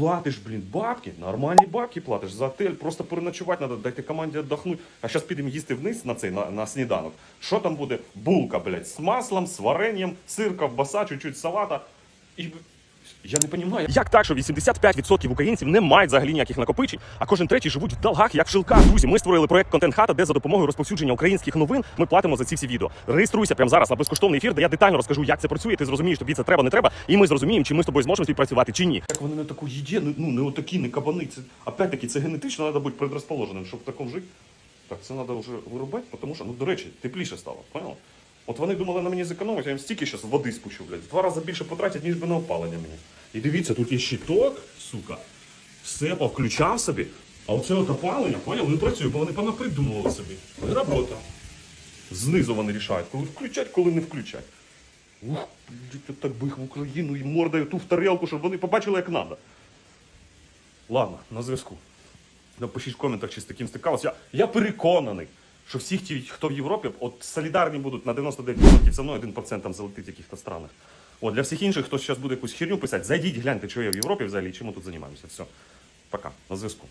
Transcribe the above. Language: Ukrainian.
Платиш, блін, бабки, нормальні бабки платиш за отель, просто переночувати треба, дайте команді віддохнути. А зараз підемо їсти вниз на цей на, на сніданок. Що там буде? Булка, блядь, з маслом, з варенням, сир, ковбаса, чуть-чуть салата. І я не розумію, як так, що 85% українців не мають взагалі ніяких накопичень, а кожен третій живуть в долгах, як в жилках. Друзі, ми створили проект Контент Хата, де за допомогою розповсюдження українських новин ми платимо за ці всі відео. Реєструйся прямо зараз на безкоштовний ефір, де я детально розкажу, як це працює. Ти зрозумієш, тобі це треба, не треба, і ми зрозуміємо, чи ми з тобою зможемо співпрацювати чи ні. Як вони на таку їді, ну не отакі, не кабани. Це опять-таки це генетично треба бути предрозположеним, щоб в такому жити. Так, це треба вже вирубати, тому що, ну, до речі, тепліше стало, поняла? От вони думали на мені зекономити, я їм стільки зараз води спущу, блядь. Два рази більше потратять, ніж би на опалення мені. І дивіться, тут є щиток, сука. Все повключав собі. А оце от опалення, поняв, не працює, бо вони понапридумували собі. І робота. Знизу вони рішають, коли включать, коли не включать. Ух, блядь, так би їх в Україну і мордою ту в тарелку, щоб вони побачили, як треба. Ладно, на зв'язку. Напишіть в коментах, чи з таким стикалися. Я, я переконаний, що всі ті, хто в Європі, от солідарні будуть на 99%, зі мною 1% там залетить в яких-то странах. От, для всіх інших, хто зараз буде якусь херню писати, зайдіть, гляньте, що я в Європі взагалі, чим ми тут займаємося. Все. Пока. На зв'язку.